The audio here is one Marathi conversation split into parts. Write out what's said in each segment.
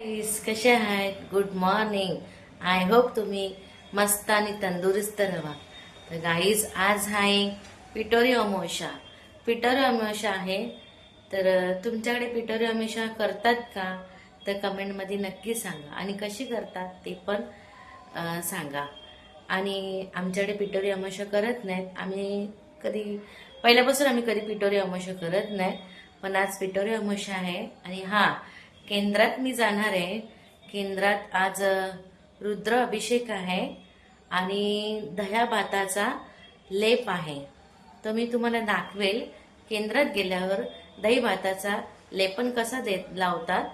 गाईस कसे आहेत? गुड मॉर्निंग आय होप तुम्ही मस्त आणि तंदुरुस्त राहा. तर गाईज आज आहे पिटोरी अमावस्या. पिटोरी अमावस्या आहे. तर तुमच्याकडे पिटोरी अमोशा करतात का? तर कमेंटमध्ये नक्की सांगा. आणि कशी करतात ते पण सांगा. आणि आमच्याकडे पिटोरी अमोशा करत नाहीत. आम्ही कधी पहिल्यापासून आम्ही कधी पिटोरी अमोशा करत नाही. पण आज पिटोरी अमोशा आहे. आणि हां केंद्रात मी जाणार आहे. केंद्रात आज रुद्र अभिषेक आहे आणि दह्या भाताचा लेप आहे. तर मी तुम्हाला दाखवेल. केंद्रात गेल्यावर दही भाताचा लेपन कसा देत लावतात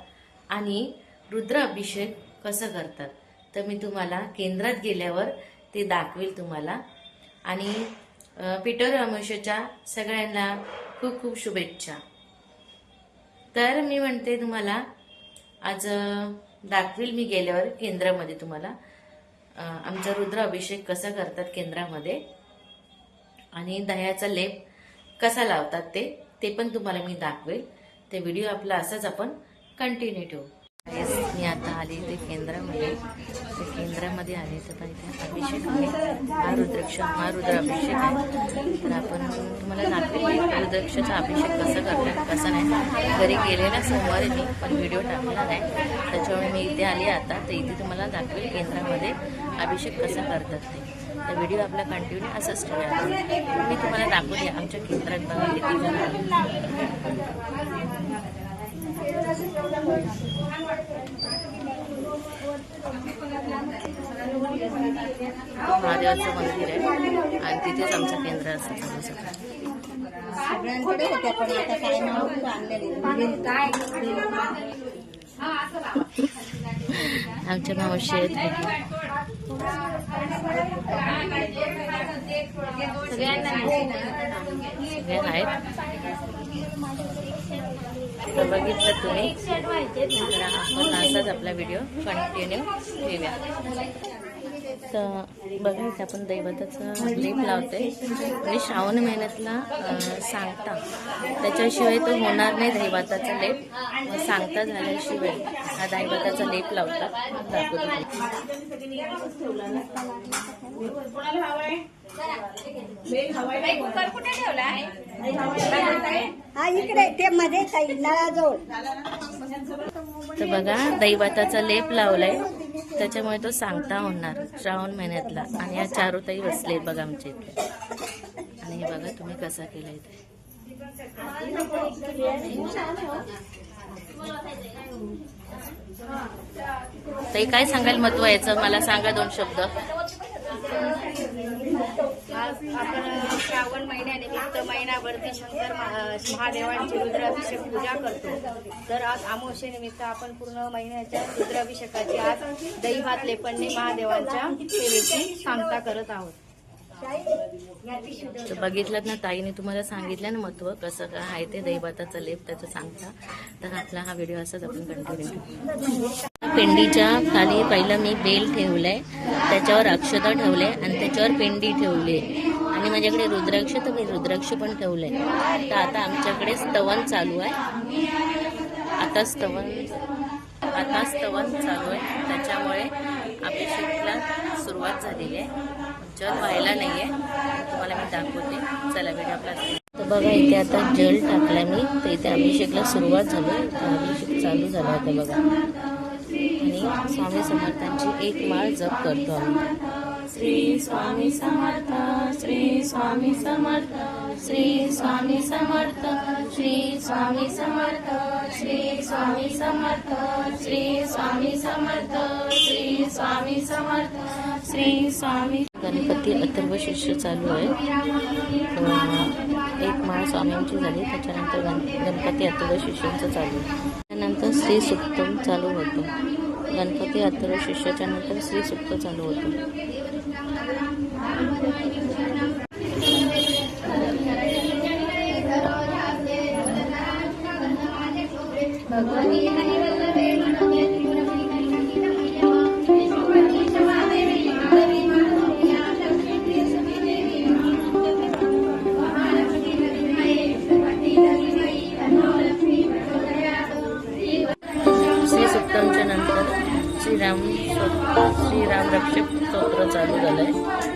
आणि रुद्र अभिषेक कसं करतात तर मी तुम्हाला केंद्रात गेल्यावर ते दाखवेल तुम्हाला. आणि पीटर पिठोरी सगळ्यांना खूप खूप शुभेच्छा. तर मी म्हणते तुम्हाला आज दाखवेल दाखवील मी गेल्यावर केंद्रामध्ये तुम्हाला. आमचा रुद्र अभिषेक कसा करतात केंद्रामध्ये? आणि दह्याचा लेप कसा लावतात ते ते पण तुम्हाला मी दाखवेल. ते व्हिडिओ आपला असाच आपण कंटिन्यू ठेवू. मी आता आली ते केंद्रामध्ये. ते केंद्रामध्ये आले तर पाहिजे अभिषेक आहे. हा रुद्राक्ष हा रुद्राभिषेक आहे. तर आपण तुम्हाला दाखवले की रुद्राक्षाचा अभिषेक कसा करतात कसा नाही. घरी गेलेला सोमवारी मी पण व्हिडिओ टाकला नाही. त्याच्यामुळे मी इथे आली आता. तर इथे तुम्हाला दाखवेल केंद्रामध्ये अभिषेक कसा करतात ते. तर व्हिडिओ आपला कंटिन्यू असंच ठेवा. मी तुम्हाला दाखवते आमच्या केंद्रात बघा किती महादेवाचं मंदिर आहे. आणि तिथेच आमचं केंद्र असतं सगळ्यांकडे होत्या पण आता काय नाव आणलेले काय? आमच्या मावशी आहेत. सगळे आहेत बघितलं तुम्ही. आपण असाच आपला व्हिडिओ कंटिन्यू ठेव्या. बघा इथे आपण दैवताचा लेप लावतोय. म्हणजे श्रावण महिन्यातला सांगता. त्याच्याशिवाय तो होणार नाही दैवताचा लेप. सांगता झाल्याशिवाय हा दैवताचा लेप लावतात. दाखवतो हा इकडे ते मध्ये ताई नळाजवळ. तर बघा दैवाताचा लेप लावलाय. त्याच्यामुळे तो सांगता होणार श्रावण महिन्यातला. आणि या चारोताई बसले बघा आमच्या इथे. आणि हे बघा तुम्ही कसा केलाय ते ताई काय सांगाल महत्त्व याचं? मला सांगा दोन शब्द. आज आपण श्रावण महिन्यानिमित्त महिनाभरती शंकर महा- महादेवांची रुद्राभिषेक पूजा करतो. तर आज अमावस्येनिमित्त आपण पूर्ण महिन्याच्या रुद्राभिषेकाची आज दहीभात लेपणने महादेवांच्या सेवेची सांगता करत आहोत. तर बघितलं ना ताईने तुम्हाला सांगितलं ना महत्त्व कसं काय आहे ते दैवताचा लेप त्याचं सांगता. तर आपला हा व्हिडिओ असाच आपण कंटिन्यू पेंडीच्या खाली पहिलं मी बेल ठेवलंय त्याच्यावर अक्षता ठेवले आणि त्याच्यावर पेंडी ठेवली. आणि माझ्याकडे रुद्राक्ष तर मी रुद्राक्ष पण ठेवलंय. तर आता आमच्याकडे स्तवन चालू आहे. आता स्तवन आता स्तवन चालू आहे. त्याच्यामुळे अभिषेकला सुरुवात झालेली आहे. जल व्हायला नाही आहे तुम्हाला मी दाखवते. चला व्हिडिओ आपला तर बघा इथे आता जल टाकला मी. तर इथे अभिषेकला सुरुवात झाली. अभिषेक चालू झाला आता बघा. आणि स्वामी समर्थांची एक माळ जप करतो आम्ही. श्री स्वामी समर्थ श्री स्वामी समर्थ श्री स्वामी समर्थ श्री स्वामी समर्थ श्री स्वामी समर्थ श्री स्वामी समर्थ श्री स्वामी समर्थ श्री स्वामी गणपती अथर्व शिष्य चालू आहे. एक माळ स्वामींची झाली त्याच्यानंतर गण गणपती अथर्व शिष्यांचं चालू. आहे त्यानंतर श्री सुप्तम चालू होतं. गणपती अथर्व शिष्याच्या नंतर श्री सुप्त चालू होतं. श्रीराम श्रीराम रक्षक स्तोत्र चालू झालंय.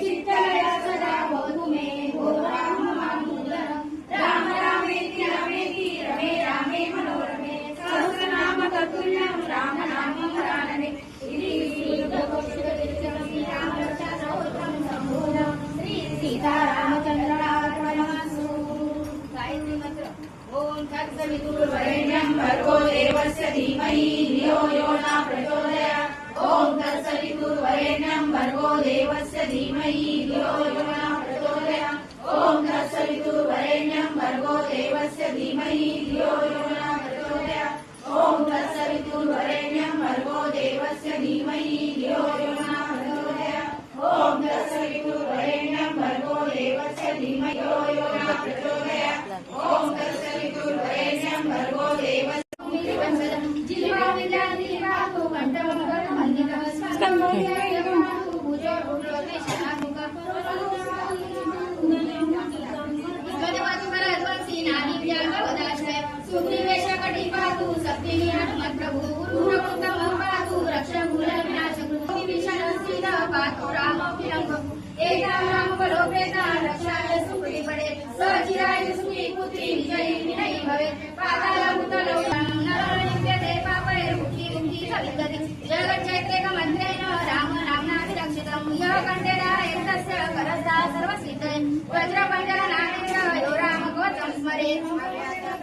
జగచ్చైత్రేక మంత్రేణ రామ నామ్నాభి రక్షితం యో కంఠేన ఏతస్య కరస్తా సర్వ సిద్ధై వజ్రపండల నాణేన యో రామ గోత్రం స్మరే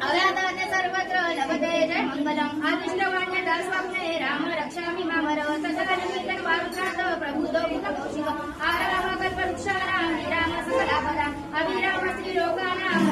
అవ్యాతాన్య సర్వత్ర లభతే జయ మంగళం ఆదిష్టవాణ్య స్వప్నే రామ రక్షామి మమర సకలమీతన్ వారుణాతో ప్రభుతో ముఖ కౌశిక ఆరామ కల్పవృక్షారామ రామ సకలాపద అభిరామ శ్రీలోకానామ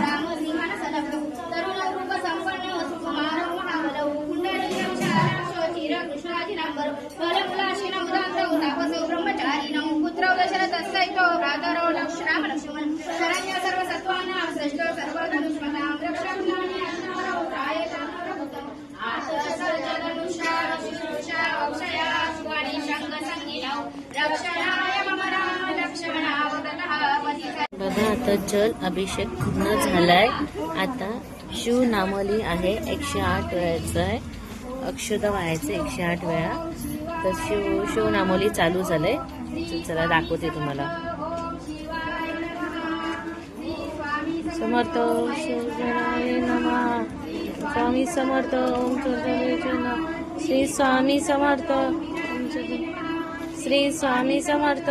तर आता जल अभिषेक पूर्ण झालाय. आता शिव नामली आहे एकशे आठ वेळाचं आहे. अक्षता व्हायचं एकशे आठ वेळा. तर शिव शिवनामोली चालू झालंय. चला दाखवते तुम्हाला. समर्थ शिवजनाय स्वामी समर्थ श्री स्वामी समर्थ श्री स्वामी समर्थ.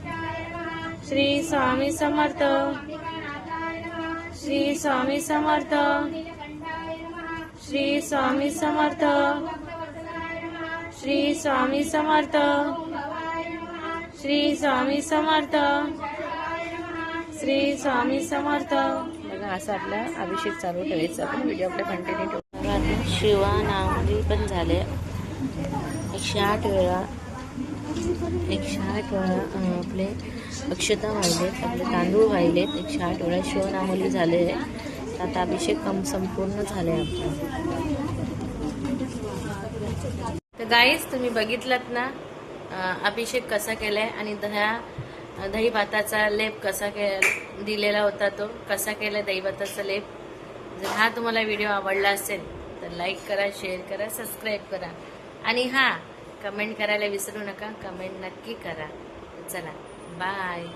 श्री स्वामी समर्थ. श्री स्वामी समर्थ. श्री स्वामी समर्थ. श्री स्वामी समर्थ. श्री स्वामी समर्थ. श्री स्वामी समर्थ. बघा असं आपला अभिषेक चालू ठेवायचा. आपण व्हिडिओ आपला कंटिन्यू ठेवू. शिवा नामली पण झाले. एकशे आठ वेळा. एकशे आठ वेळा आपले अक्षता वाहिलेत आपले तांदूळ वाहिलेत एकशे आठ वेळा शिवनामोली झाले आता अभिषेक कम संपूर्ण झाले आपला. तर गाईज तुम्ही बघितलात ना अभिषेक कसा केलाय आणि दह्या दही भाताचा लेप कसा के दिलेला होता तो कसा केला दही भाताचा लेप? जर हा तुम्हाला व्हिडिओ आवडला असेल तर लाईक करा शेअर करा सबस्क्राईब करा. आणि हा कमेंट करायला विसरू नका कमेंट नक्की करा. चला. Bye.